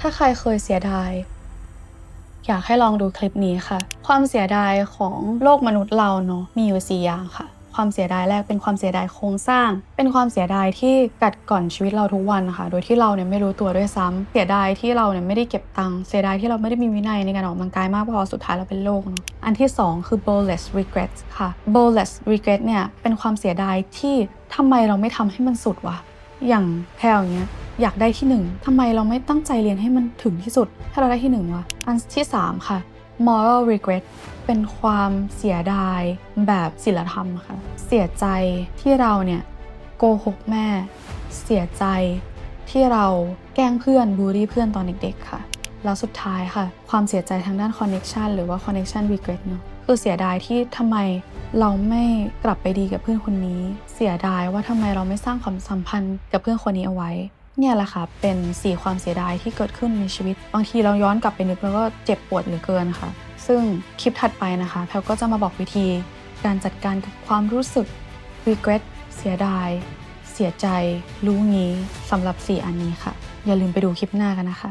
ถ้าใครเคยเสียดาย อยากให้ลองดูคลิปนี้ค่ะ ความเสียดายของโลกมนุษย์เราเนาะมีอยู่สี่อย่างค่ะ ความเสียดายแรกเป็นความเสียดายโครงสร้าง เป็นความเสียดายที่กัดก่อนชีวิตเราทุกวันค่ะ โดยที่เราเนี่ยไม่รู้ตัวด้วยซ้ำเสียดายที่เราเนี่ยไม่ได้เก็บตังค์เสียดายที่เราไม่ได้มีวินัยในการออกกำลังกายมากพอสุดท้ายเราเป็นโรคเนาะอันที่สองคือ bowless regret ค่ะ bowless regret เนี่ยเป็นความเสียดายที่ทำไมเราไม่ทำให้มันสุดวะอย่างแพลอย่างเงี้ย อยากได้ที่หนึ่งทำไมเราไม่ตั้งใจเรียนให้มันถึงที่สุด ถ้าเราได้ที่หนึ่งวะอันที่สามค่ะ moral regret เป็นความเสียดายแบบศีลธรรมค่ะ เสียใจที่เราเนี่ยโกหกแม่ เสียใจที่เราแกล้งเพื่อนบูลลี่เพื่อนตอนเด็กๆค่ะ แล้วสุดท้ายค่ะ ความเสียใจทางด้าน connection หรือว่า connection regret เนอะคือเสียดายที่ทำไมเราไม่กลับไปดีกับเพื่อนคนนี้ เสียดายว่าทำไมเราไม่สร้างความสัมพันธ์กับเพื่อนคนนี้เอาไว้ เนี่ยแหละค่ะ เป็นสี่ความเสียดายที่เกิดขึ้นในชีวิต บางทีเราย้อนกลับไปนึกแล้วก็เจ็บปวดเหลือเกินค่ะ ซึ่งคลิปถัดไปนะคะ แพลก็จะมาบอกวิธี การจัดการกับความรู้สึก regret เสียดาย เสียใจ รู้งี้สำหรับ 4 อันนี้ค่ะ อย่าลืมไปดูคลิปหน้ากันนะคะ